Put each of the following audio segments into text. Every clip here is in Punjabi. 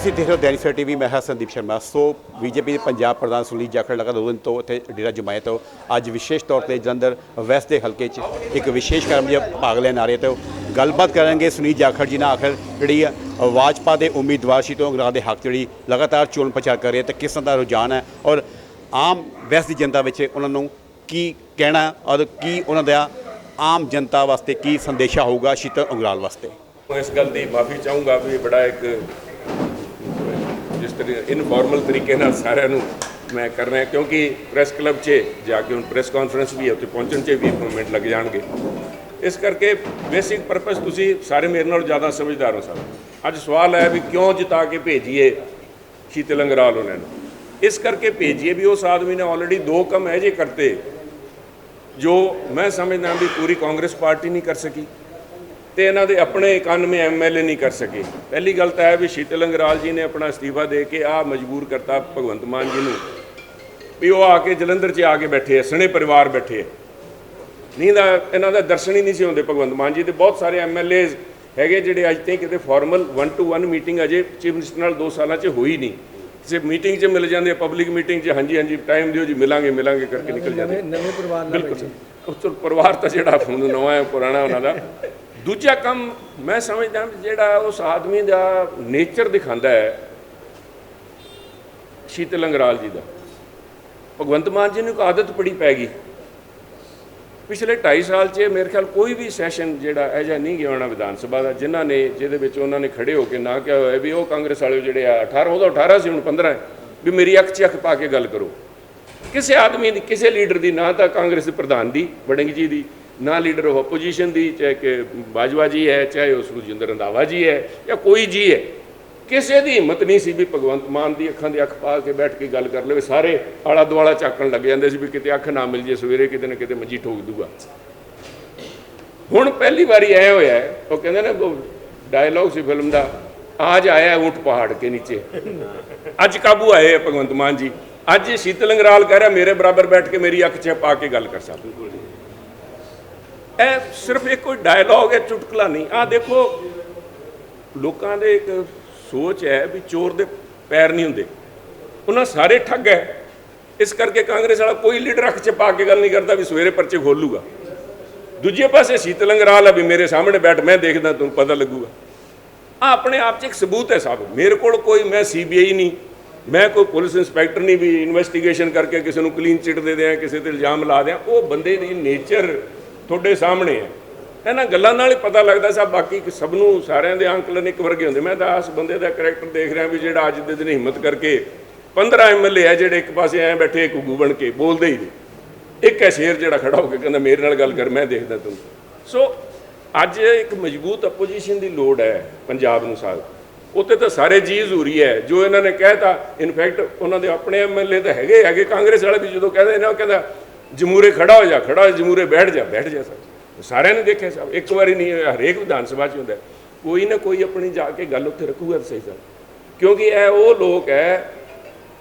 ਤੁਸੀਂ ਦੇਖ ਰਹੇ ਹੋ ਦੈਨਿਕ ਸਵੇਰਾ ਟੀਵੀ, ਮੈਂ ਹਾਂ ਸੰਦੀਪ ਸ਼ਰਮਾ। ਸੋ ਬੀਜੇਪੀ ਦੇ ਪੰਜਾਬ ਪ੍ਰਧਾਨ ਸੁਨੀਲ ਜਾਖੜ ਲਗਾ ਦੋ ਦਿਨ ਤੋਂ ਇੱਥੇ ਡੇਰਾ ਜਮਾਇਤ ਤੋਂ ਅੱਜ ਵਿਸ਼ੇਸ਼ ਤੌਰ ਤੇ ਜਲੰਧਰ ਵੈਸਟ ਦੇ ਹਲਕੇ 'ਚ ਇੱਕ ਵਿਸ਼ੇਸ਼ ਕਰਮ ਜਿਹਾ ਭਾਗ ਲੈਣ ਆ ਰਹੇ ਤੇ ਗੱਲਬਾਤ ਕਰਾਂਗੇ ਸੁਨੀਲ ਜਾਖੜ ਜੀ ਨਾਲ। ਆਖਰ ਜਿਹੜੀ ਆ ਭਾਜਪਾ ਦੇ ਉਮੀਦਵਾਰ ਸੀ ਤੋਂ ਗ੍ਰਾਂ ਦੇ ਹੱਕ 'ਚ ਜਿਹੜੀ ਲਗਾਤਾਰ ਚੋਣ ਪ੍ਰਚਾਰ ਕਰ ਰਹੇ ਹੈ ਤੇ ਕਿਸ ਤਰ੍ਹਾਂ ਦਾ ਰੁਝਾਨ ਹੈ ਔਰ ਆਮ ਵੈਸਟ ਦੀ ਜਨਤਾ ਵਿੱਚ ਉਹਨਾਂ ਨੂੰ ਕੀ ਕਹਿਣਾ ਔਰ ਕੀ ਉਹਨਾਂ ਦਾ ਆਮ ਜਨਤਾ ਵਾਸਤੇ ਕੀ ਸੰਦੇਸ਼ਾ ਹੋਊਗਾ ਸ਼ੀਤਲ ਅੰਗਰਾਲ ਵਾਸਤੇ? ਇਸ ਗੱਲ ਦੀ ਮਾਫੀ ਚਾਹੂੰਗਾ ਵੀ ਬੜਾ ਇੱਕ ਜਿਸ ਤਰ੍ਹਾਂ ਇਨਫਾਰਮਲ ਤਰੀਕੇ ਨਾਲ ਸਾਰਿਆਂ ਨੂੰ ਮੈਂ ਕਰ ਰਿਹਾ, ਕਿਉਂਕਿ ਪ੍ਰੈਸ ਕਲੱਬ 'ਚ ਜਾ ਕੇ ਹੁਣ ਪ੍ਰੈਸ ਕਾਨਫਰੰਸ ਵੀ ਹੈ, ਉੱਥੇ ਪਹੁੰਚਣ 'ਚ ਵੀ ਮਿੰਟ ਲੱਗ ਜਾਣਗੇ। ਇਸ ਕਰਕੇ ਬੇਸਿਕ ਪਰਪਸ ਤੁਸੀਂ ਸਾਰੇ ਮੇਰੇ ਨਾਲੋਂ ਜ਼ਿਆਦਾ ਸਮਝਦਾਰ ਹੋ ਸਰ। ਅੱਜ ਸਵਾਲ ਹੈ ਵੀ ਕਿਉਂ ਜਿਤਾ ਕੇ ਭੇਜੀਏ ਸ਼ੀਤਲ ਅੰਗਰਾਲ ਉਹਨਾਂ ਨੂੰ? ਇਸ ਕਰਕੇ ਭੇਜੀਏ ਵੀ ਉਸ ਆਦਮੀ ਨੇ ਆਲਰੇਡੀ ਦੋ ਕੰਮ ਇਹ ਜੇ ਕਰਤੇ, ਜੋ ਮੈਂ ਸਮਝਦਾ ਵੀ ਪੂਰੀ ਕਾਂਗਰਸ ਪਾਰਟੀ ਨਹੀਂ ਕਰ ਸਕੀ। ਤੇ ਇਹਨਾਂ ਦੇ ਆਪਣੇ 91 ਐਮਐਲਏ ਨਹੀਂ ਕਰ ਸਕੇ। ਪਹਿਲੀ ਗੱਲ ਤਾਂ ਹੈ ਵੀ ਸ਼ੀਤਲ ਅੰਗਰਾਲ ਜੀ ਨੇ ਆਪਣਾ ਅਸਤੀਫਾ ਦੇ ਕੇ ਆ ਮਜਬੂਰ ਕਰਤਾ ਭਗਵੰਤ ਮਾਨ ਜੀ ਨੂੰ ਵੀ ਉਹ ਆ ਕੇ ਜਲੰਧਰ 'ਚ ਆ ਕੇ ਬੈਠੇ ਐ ਸਣੇ ਪਰਿਵਾਰ ਬੈਠੇ ਐ ਨਹੀਂ ਦਾ ਇਹਨਾਂ ਦਾ ਦਰਸ਼ਨ ਹੀ ਨਹੀਂ ਸੀ ਹੁੰਦੇ ਭਗਵੰਤ ਮਾਨ ਜੀ ਦੇ। ਬਹੁਤ ਸਾਰੇ ਐਮਐਲਏ ਹੈਗੇ ਜਿਹੜੇ ਅੱਜ ਤੱਕ ਕਿਤੇ ਫਾਰਮਲ 1 ਟੂ 1 ਮੀਟਿੰਗ ਅਜੇ ਚੀਫ ਮਿਨਿਸਟਰ ਨਾਲ 2 ਸਾਲਾਂ 'ਚ ਹੋਈ ਨਹੀਂ। ਕਿਸੇ ਮੀਟਿੰਗ 'ਚ ਮਿਲ ਜਾਂਦੇ ਪਬਲਿਕ ਮੀਟਿੰਗ 'ਚ ਹਾਂਜੀ ਹਾਂਜੀ ਟਾਈਮ ਦਿਓ ਜੀ ਮਿਲਾਂਗੇ ਮਿਲਾਂਗੇ ਕਰਕੇ ਨਿਕਲ ਜਾਂਦੇ ਨਵੇਂ ਪਰਿਵਾਰ ਨਾਲ ਬਿਲਕੁਲ ਤੋਂ ਪਰਿਵਾਰ ਤਾਂ ਜਿਹੜਾ ਹੁਣ ਨਵਾਂ ਹੈ ਪੁਰਾਣਾ ਉਹਨਾਂ ਦਾ। ਦੂਜਾ ਕੰਮ ਮੈਂ ਸਮਝਦਾ ਵੀ ਜਿਹੜਾ ਉਸ ਆਦਮੀ ਦਾ ਨੇਚਰ ਦਿਖਾਉਂਦਾ ਹੈ, ਸ਼ੀਤਲ ਅੰਗਰਾਲ ਜੀ ਦਾ। ਭਗਵੰਤ ਮਾਨ ਜੀ ਨੂੰ ਇੱਕ ਆਦਤ ਪੜੀ ਪੈ ਗਈ। ਪਿਛਲੇ 2.5 ਸਾਲ 'ਚ ਮੇਰੇ ਖਿਆਲ ਕੋਈ ਵੀ ਸੈਸ਼ਨ ਜਿਹੜਾ ਇਹ ਜਿਹਾ ਨਹੀਂ ਗਿਆ ਹੋਣਾ ਵਿਧਾਨ ਸਭਾ ਦਾ, ਜਿਨ੍ਹਾਂ ਨੇ, ਜਿਹਦੇ ਵਿੱਚ ਉਹਨਾਂ ਨੇ ਖੜੇ ਹੋ ਕੇ ਨਾ ਕਿਹਾ ਹੋਇਆ ਵੀ ਉਹ ਕਾਂਗਰਸ ਵਾਲੇ ਜਿਹੜੇ ਆ 18 ਉਹਦਾ 18 ਸੀ, ਹੁਣ 15 ਵੀ ਮੇਰੀ ਅੱਖ 'ਚ ਅੱਖ ਪਾ ਕੇ ਗੱਲ ਕਰੋ। ਕਿਸੇ ਆਦਮੀ ਦੀ, ਕਿਸੇ ਲੀਡਰ ਦੀ ਨਾ ਤਾਂ ਕਾਂਗਰਸ ਦੇ ਪ੍ਰਧਾਨ ਦੀ, ਵੜਿੰਗ ਜੀ ਦੀ ਨਾ ਲੀਡਰ ਉਹ ਆਪੋਜੀਸ਼ਨ ਦੀ, ਚਾਹੇ ਕਿ ਬਾਜਵਾ ਜੀ ਹੈ, ਚਾਹੇ ਉਸ ਸੁਖਜਿੰਦਰ ਰੰਧਾਵਾ ਜੀ ਹੈ, ਜਾਂ ਕੋਈ ਜੀ ਹੈ, ਕਿਸੇ ਦੀ ਹਿੰਮਤ ਨਹੀਂ ਸੀ ਵੀ ਭਗਵੰਤ ਮਾਨ ਦੀ ਅੱਖਾਂ ਦੀ ਅੱਖ ਪਾ ਕੇ ਬੈਠ ਕੇ ਗੱਲ ਕਰ ਲਵੇ। ਸਾਰੇ ਆਲਾ ਦੁਆਲਾ ਚੱਕਣ ਲੱਗ ਜਾਂਦੇ ਸੀ ਵੀ ਕਿਤੇ ਅੱਖ ਨਾ ਮਿਲ ਜੇ ਸਵੇਰੇ, ਕਿਤੇ ਨਾ ਕਿਤੇ ਮੰਜੀ ਠੋਕ ਦੂਗਾ। ਹੁਣ ਪਹਿਲੀ ਵਾਰੀ ਐ ਹੋਇਆ ਉਹ ਕਹਿੰਦੇ ਨੇ ਡਾਇਲੌਗ ਸੀ ਫਿਲਮ ਦਾ, ਆਜ ਆਇਆ ਹੈ ਊਂਟ ਪਹਾੜ ਕੇ ਨੀਚੇ। ਅੱਜ ਕਾਬੂ ਆਏ ਹੈ ਭਗਵੰਤ ਮਾਨ ਜੀ। ਅੱਜ ਸ਼ੀਤਲ ਅੰਗਰਾਲ ਕਹਿ ਰਿਹਾ, ਮੇਰੇ ਬਰਾਬਰ ਬੈਠ ਕੇ ਮੇਰੀ ਅੱਖ 'ਚ ਪਾ ਕੇ ਗੱਲ ਕਰ ਸਕਦਾ ਇਹ ਸਿਰਫ ਇੱਕ ਕੋਈ ਡਾਇਲੌਗ ਹੈ ਚੁਟਕਲਾ ਨਹੀਂ। ਆ ਦੇਖੋ, ਲੋਕਾਂ ਦੇ ਇੱਕ ਸੋਚ ਹੈ ਵੀ ਚੋਰ ਦੇ ਪੈਰ ਨਹੀਂ ਹੁੰਦੇ। ਉਹਨਾਂ ਸਾਰੇ ਠੱਗ ਹੈ। ਇਸ ਕਰਕੇ ਕਾਂਗਰਸ ਵਾਲਾ ਕੋਈ ਲੀਡਰ ਅੱਖ 'ਚ ਪਾ ਕੇ ਗੱਲ ਨਹੀਂ ਕਰਦਾ ਵੀ ਸਵੇਰੇ ਪਰਚੇ ਖੋਲੂਗਾ। ਦੂਜੇ ਪਾਸੇ ਸ਼ੀਤਲ ਅੰਗਰਾਲ ਹੈ ਵੀ ਮੇਰੇ ਸਾਹਮਣੇ ਬੈਠ, ਮੈਂ ਦੇਖਦਾ ਤੁਹਾਨੂੰ ਪਤਾ ਲੱਗੂਗਾ। ਆ ਆਪਣੇ ਆਪ 'ਚ ਇੱਕ ਸਬੂਤ ਹੈ ਸਭ। ਮੇਰੇ ਕੋਲ ਕੋਈ, ਮੈਂ ਸੀਬੀਆਈ ਨਹੀਂ। ਮੈਂ ਕੋਈ ਪੁਲਿਸ ਇੰਸਪੈਕਟਰ ਨਹੀਂ ਵੀ ਇਨਵੈਸਟੀਗੇਸ਼ਨ ਕਰਕੇ ਕਿਸੇ ਨੂੰ ਕਲੀਨ ਚਿੱਟ ਦੇ ਦਿਆਂ, ਕਿਸੇ ਤੇ ਇਲਜ਼ਾਮ ਲਾ ਦਿਆਂ। ਉਹ ਬੰਦੇ ਦੀ ਨੇਚਰ ਤੁਹਾਡੇ ਸਾਹਮਣੇ ਹੈ। ਇਹਨਾਂ ਗੱਲਾਂ ਨਾਲ ਹੀ ਪਤਾ ਲੱਗਦਾ ਸਭ ਬਾਕੀ ਸਭ ਨੂੰ ਸਾਰਿਆਂ ਦੇ ਅੰਕਲਨ ਇੱਕ ਵਰਗੇ ਹੁੰਦੇ। ਮੈਂ ਤਾਂ ਇਸ ਬੰਦੇ ਦਾ ਕੈਰੈਕਟਰ ਦੇਖ ਰਿਹਾ ਵੀ ਜਿਹੜਾ ਅੱਜ ਦੇ ਦਿਨ ਹਿੰਮਤ ਕਰਕੇ 15 ਐਮਐਲਏ ਹੈ ਜਿਹੜੇ ਇੱਕ ਪਾਸੇ ਐ ਬੈਠੇ ਗੁੱਗੂ ਬਣ ਕੇ ਬੋਲਦੇ ਹੀ ਨਹੀਂ। ਇੱਕ ਹੈ ਸ਼ੇਰ ਜਿਹੜਾ ਖੜਾ ਹੋ ਕੇ ਕਹਿੰਦਾ, ਮੇਰੇ ਨਾਲ ਗੱਲ ਕਰ, ਮੈਂ ਦੇਖਦਾ ਤੂੰ। ਸੋ ਅੱਜ ਇੱਕ ਮਜ਼ਬੂਤ ਆਪੋਜੀਸ਼ਨ ਦੀ ਲੋੜ ਹੈ ਪੰਜਾਬ ਨੂੰ ਸਾਥ ਉੱਤੇ ਤਾਂ ਸਾਰੇ ਜੀ ਜ਼ਰੂਰੀ ਹੈ। ਜੋ ਇਹਨਾਂ ਨੇ ਕਹਿਤਾ ਇਨਫੈਕਟ ਉਹਨਾਂ ਦੇ ਆਪਣੇ ਐਮਐਲਏ ਤਾਂ ਹੈਗੇ ਹੈਗੇ ਕਾਂਗਰਸ ਵਾਲੇ ਵੀ ਜਦੋਂ ਕਹਿੰਦੇ ਨੇ, ਉਹ ਕਹਿੰਦਾ ਜਮੂਰੇ ਖੜਾ ਹੋ ਜਾ ਖੜਾ ਹੋ ਜਮੂਰੇ ਬੈਠ ਜਾ ਬੈਠ ਜਾ ਸਰ। ਸਾਰਿਆਂ ਨੇ ਦੇਖਿਆ ਸਭ ਇੱਕ ਵਾਰੀ ਨਹੀਂ ਹੋਇਆ, ਹਰੇਕ ਵਿਧਾਨ ਸਭਾ 'ਚ ਹੁੰਦਾ ਕੋਈ ਨਾ ਕੋਈ ਆਪਣੀ ਜਾ ਕੇ ਗੱਲ ਉੱਥੇ ਰੱਖੂਗਾ ਤਾਂ ਸਹੀ ਸਰ। ਕਿਉਂਕਿ ਇਹ ਉਹ ਲੋਕ ਹੈ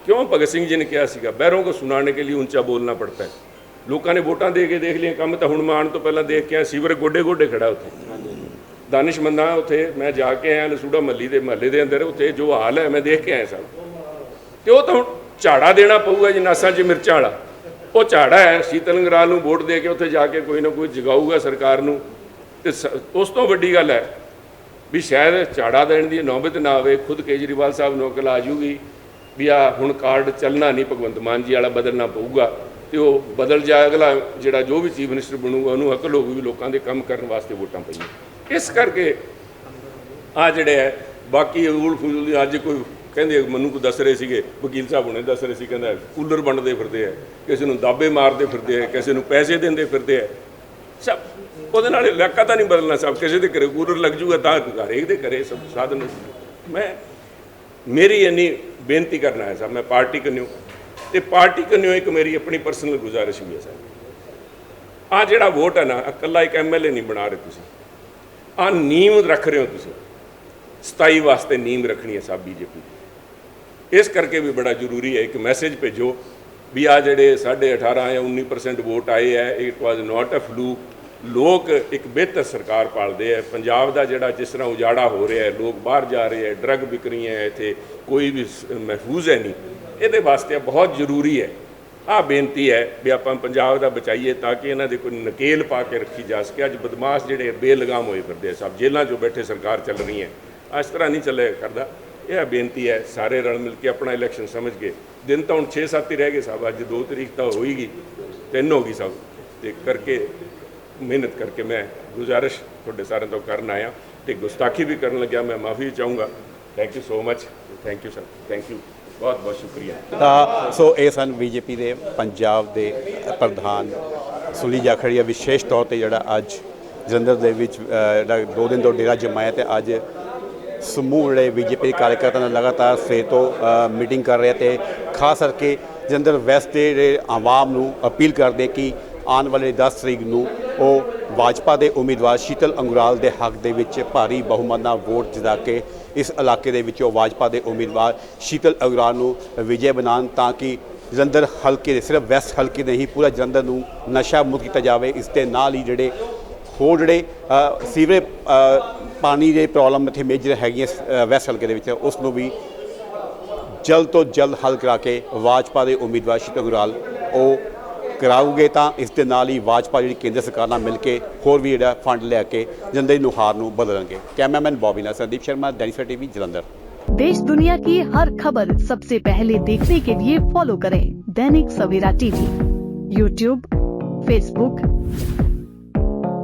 ਕਿਉਂ ਭਗਤ ਸਿੰਘ ਜੀ ਨੇ ਕਿਹਾ ਸੀਗਾ ਬਹਿਰੋਂ ਕੋ ਸੁਣਾਣੇ ਕੇ ਲਈ ਉੱਚਾ ਬੋਲਣਾ ਪੜਤਾ ਹੈ। ਲੋਕਾਂ ਨੇ ਵੋਟਾਂ ਦੇ ਕੇ ਦੇਖ ਲਿਆ ਕੰਮ ਤਾਂ ਹੁਣ ਮਾਣ ਤੋਂ ਪਹਿਲਾਂ ਦੇਖ ਕੇ ਆ ਸੀਵਰ ਗੋਡੇ ਗੋਡੇ ਖੜਾ ਉੱਥੇ। ਦਾਨਿਸ਼ਮੰਦਾਂ ਉੱਥੇ ਮੈਂ ਜਾ ਕੇ ਆਇਆ ਲਸੂੜਾ ਮੱਲੀ ਦੇ ਮਹੱਲੇ ਦੇ ਅੰਦਰ ਉੱਥੇ ਜੋ ਹਾਲ ਹੈ ਮੈਂ ਦੇਖ ਕੇ ਆਇਆ ਸਭ ਤੇ ਉਹ ਤਾਂ ਝਾੜਾ ਦੇਣਾ ਪਊਗਾ ਜੀ ਨਾਸਾਂ 'ਚ ਮਿਰਚਾਂ ਵਾਲਾ। ਉਹ ਝਾੜਾ ਹੈ, ਸ਼ੀਤਲ ਅੰਗਰਾਲ ਨੂੰ ਵੋਟ ਦੇ ਕੇ ਉੱਥੇ ਜਾ ਕੇ ਕੋਈ ਨਾ ਕੋਈ ਜਗਾਊਗਾ ਸਰਕਾਰ ਨੂੰ। ਤੇ ਸ- ਉਸ ਤੋਂ ਵੱਡੀ ਗੱਲ ਹੈ ਵੀ ਸ਼ਾਇਦ ਝਾੜਾ ਦੇਣ ਦੀ ਨੌਬਤ ਨਾ ਆਵੇ, ਖੁਦ ਕੇਜਰੀਵਾਲ ਸਾਹਿਬ ਨੂੰ ਆ ਜੂਗੀ ਵੀ ਆ ਹੁਣ ਕਾਰਡ ਚੱਲਣਾ ਨਹੀਂ, ਭਗਵੰਤ ਮਾਨ ਜੀ ਵਾਲਾ ਬਦਲਣਾ ਪਊਗਾ ਤੇ ਉਹ ਬਦਲ ਜਾ ਅਗਲਾ ਜਿਹੜਾ ਜੋ ਵੀ ਚੀਫ ਮਿਨਿਸਟਰ ਬਣੂਗਾ, ਉਹਨੂੰ ਅਕਲ ਹੋਊਗੀ ਵੀ ਲੋਕਾਂ ਦੇ ਕੰਮ ਕਰਨ ਵਾਸਤੇ ਵੋਟਾਂ ਪਈਆਂ। ਇਸ ਕਰਕੇ ਆ ਜਿਹੜੇ ਹੈ, ਬਾਕੀ ਉਲ ਫੁਲ ਅੱਜ ਕੋਈ ਕਹਿੰਦੇ ਮੈਨੂੰ ਕੋ ਦੱਸ ਰਹੇ ਸੀਗੇ, ਵਕੀਲ ਸਾਹਿਬ ਹੁਣੇ ਦੱਸ ਰਹੇ ਸੀ, ਕਹਿੰਦਾ ਕੂਲਰ ਵੰਡਦੇ ਫਿਰਦੇ ਆ, ਕਿਸੇ ਨੂੰ ਦਾਬੇ ਮਾਰਦੇ ਫਿਰਦੇ ਆ, ਕਿਸੇ ਨੂੰ ਪੈਸੇ ਦਿੰਦੇ ਫਿਰਦੇ ਆ। ਸਭ, ਉਹਦੇ ਨਾਲ ਇਲਾਕਾ ਤਾਂ ਨਹੀਂ ਬਦਲਣਾ, ਸਭ ਕਿਸੇ ਦੇ ਘਰੇ ਕੂਲਰ ਲੱਗ ਜੂਗਾ ਤਾਂ ਹਰੇਕ ਦੇ ਘਰੇ ਸਭ ਸਾਧਨ ਮੈਂ, ਮੇਰੀ ਇੰਨੀ ਬੇਨਤੀ ਕਰਨਾ ਹੈ ਸਭ ਮੈਂ ਪਾਰਟੀ ਕੰਨਿਓ, ਤੇ ਪਾਰਟੀ ਕੰਨਿਓ ਇੱਕ ਮੇਰੀ ਆਪਣੀ ਪਰਸਨਲ ਗੁਜ਼ਾਰਿਸ਼ ਵੀ ਹੈ ਸਰ ਆ ਜਿਹੜਾ ਵੋਟ ਹੈ ਨਾ ਇਕੱਲਾ ਇੱਕ ਐਮਐਲਏ ਨਹੀਂ ਬਣਾ ਰਹੇ ਤੁਸੀਂ। ਆ ਨੀਂਵ ਰੱਖ ਰਹੇ ਹੋ ਤੁਸੀਂ। 27 ਵਾਸਤੇ ਨੀਮ ਰੱਖਣੀ ਹੈ ਸਭ ਬੀਜੇਪੀ ਇਸ ਕਰਕੇ ਵੀ ਬੜਾ ਜ਼ਰੂਰੀ ਹੈ ਇੱਕ ਮੈਸੇਜ ਭੇਜੋ ਵੀ ਆ ਜਿਹੜੇ 18.5 ਜਾਂ 19% ਵੋਟ ਆਏ ਹੈ it was not a flu ਲੋਕ ਇੱਕ ਬਿਹਤਰ ਸਰਕਾਰ ਪਾਲਦੇ ਆ ਪੰਜਾਬ ਦਾ ਜਿਹੜਾ ਜਿਸ ਤਰ੍ਹਾਂ ਉਜਾੜਾ ਹੋ ਰਿਹਾ ਹੈ, ਲੋਕ ਬਾਹਰ ਜਾ ਰਹੇ ਹੈ ਡਰੱਗ ਵਿਕ ਰਹੀਆਂ ਹੈ ਇੱਥੇ, ਕੋਈ ਵੀ ਮਹਿਫੂਜ਼ ਹੈ ਨਹੀਂ। ਇਹਦੇ ਵਾਸਤੇ ਬਹੁਤ ਜ਼ਰੂਰੀ ਹੈ। ਆ ਬੇਨਤੀ ਹੈ ਵੀ ਆਪਾਂ ਪੰਜਾਬ ਦਾ ਬਚਾਈਏ ਤਾਂ ਕਿ ਇਹਨਾਂ ਦੇ ਕੋਈ ਨਕੇਲ ਪਾ ਕੇ ਰੱਖੀ ਜਾ ਸਕੇ। ਅੱਜ ਬਦਮਾਸ਼ ਜਿਹੜੇ ਬੇਲਗਾਮ ਹੋਏ ਫਿਰਦੇ ਆ, ਸਭ ਜੇਲ੍ਹਾਂ 'ਚੋਂ ਬੈਠੇ ਸਰਕਾਰ ਚੱਲ ਰਹੀ ਹੈ ਇਸ ਤਰ੍ਹਾਂ ਨਹੀਂ ਚੱਲੇ ਕਰਦਾ। ਇਹ ਬੇਨਤੀ ਹੈ, ਸਾਰੇ ਰਲ ਮਿਲ ਕੇ ਆਪਣਾ ਇਲੈਕਸ਼ਨ ਸਮਝ ਕੇ। ਦਿਨ ਤਾਂ ਹੁਣ 6-7 ਹੀ ਰਹਿ ਗਏ ਸਭ, ਅੱਜ 2 ਤਰੀਕ ਤਾਂ ਹੋ ਤਿੰਨ ਹੋ ਗਈ ਸਭ। ਤੇ ਕਰਕੇ ਮਿਹਨਤ ਕਰਕੇ ਮੈਂ ਗੁਜ਼ਾਰਿਸ਼ ਤੁਹਾਡੇ ਸਾਰਿਆਂ ਤੋਂ ਕਰਨ ਆਇਆ ਤੇ ਗੁਸਤਾਖੀ ਵੀ ਕਰਨ ਲੱਗਿਆ, ਮੈਂ ਮਾਫੀ ਚਾਹੂੰਗਾ। Thank you so much thank you sir thank you ਬਹੁਤ ਬਹੁਤ ਸ਼ੁਕਰੀਆ। ਤਾਂ ਸੋ ਇਹ ਸਨ ਬੀਜੇਪੀ ਦੇ, ਪੰਜਾਬ ਦੇ ਪ੍ਰਧਾਨ ਸੁਲੀ ਜਾਖੜੀਆ ਵਿਸ਼ੇਸ਼ ਤੌਰ ਤੇ ਜਿਹੜਾ ਅੱਜ ਜਲੰਧਰ ਦੇ ਵਿੱਚ ਜਿਹੜਾ ਦੋ ਦਿਨ ਤੋਂ ਡੇਰਾ ਜਮਾਇਆ ਤੇ ਅੱਜ ਸਮੂਹ ਜਿਹੜੇ ਬੀਜੇਪੀ ਕਾਰਜਕਰਤਾ ਨਾਲ ਲਗਾਤਾਰ ਸਵੇਰ ਤੋਂ ਮੀਟਿੰਗ ਕਰ ਰਹੇ ਤੇ ਖਾਸ ਕਰਕੇ ਜਲੰਧਰ ਵੈਸਟ ਦੇ ਜਿਹੜੇ ਆਵਾਮ ਨੂੰ ਅਪੀਲ ਕਰਦੇ ਕਿ ਆਉਣ ਵਾਲੇ 10 ਤਰੀਕ ਨੂੰ ਉਹ ਭਾਜਪਾ ਦੇ ਉਮੀਦਵਾਰ ਸ਼ੀਤਲ ਅੰਗੁਰਾਲ ਦੇ ਹੱਕ ਦੇ ਵਿੱਚ ਭਾਰੀ ਬਹੁਮਤ ਨਾਲ ਵੋਟ ਜਿਤਾ ਕੇ ਇਸ ਇਲਾਕੇ ਦੇ ਵਿੱਚੋਂ ਭਾਜਪਾ ਦੇ ਉਮੀਦਵਾਰ ਸ਼ੀਤਲ ਅੰਗੁਰਾਲ ਨੂੰ ਵਿਜੇ ਬਣਾਉਣ ਤਾਂ ਕਿ ਜਲੰਧਰ ਹਲਕੇ ਦੇ, ਸਿਰਫ ਵੈਸਟ ਹਲਕੇ ਨਹੀਂ, ਪੂਰਾ ਜਲੰਧਰ ਨੂੰ ਨਸ਼ਾ ਮੁਕਤ ਕੀਤਾ ਜਾਵੇ। ਇਸ ਦੇ ਨਾਲ ਹੀ ਜਿਹੜੇ ਹੋਰ ਜਿਹੜੇ ਸੀਵਰੇਜ ਪਾਣੀ ਦੇ ਪ੍ਰੋਬਲਮ ਇੱਥੇ ਮੇਜਰ ਹੈਗੀਆਂ ਵੈਸਟ ਹਲਕੇ ਦੇ ਵਿੱਚ, ਉਸ ਨੂੰ ਵੀ ਜਲਦ ਤੋਂ ਜਲਦ ਹੱਲ ਕਰਾ ਕੇ ਵਾਜਪਾ ਦੇ ਉਮੀਦਵਾਰ ਸ਼ਿਤੋ ਗੁਰਾਲ ਉਹ ਕਰਾਉਗੇ ਤਾਂ ਇਸ ਦੇ ਨਾਲ ਹੀ ਵਾਜਪਾ ਜਿਹੜੀ ਕੇਂਦਰ ਸਰਕਾਰ ਨਾਲ ਮਿਲ ਕੇ ਹੋਰ ਵੀ ਜਿਹੜਾ ਫੰਡ ਲੈ ਕੇ ਜਨਤਾ ਨੁਹਾਰ ਨੂੰ ਬਦਲਣਗੇ। ਕੈਮਰਾਮੈਨ ਬੋਬੀ ਨਾਲ ਸੰਦੀਪ ਸ਼ਰਮਾ ਡੈਨਿਸਰ ਟੀਵੀ, ਜਲੰਧਰ। देश दुनिया ਹਰ ਖਬਰ खबर सबसे पहले देखने के लिए फॉलो करें Dainik Savera TV YouTube Facebook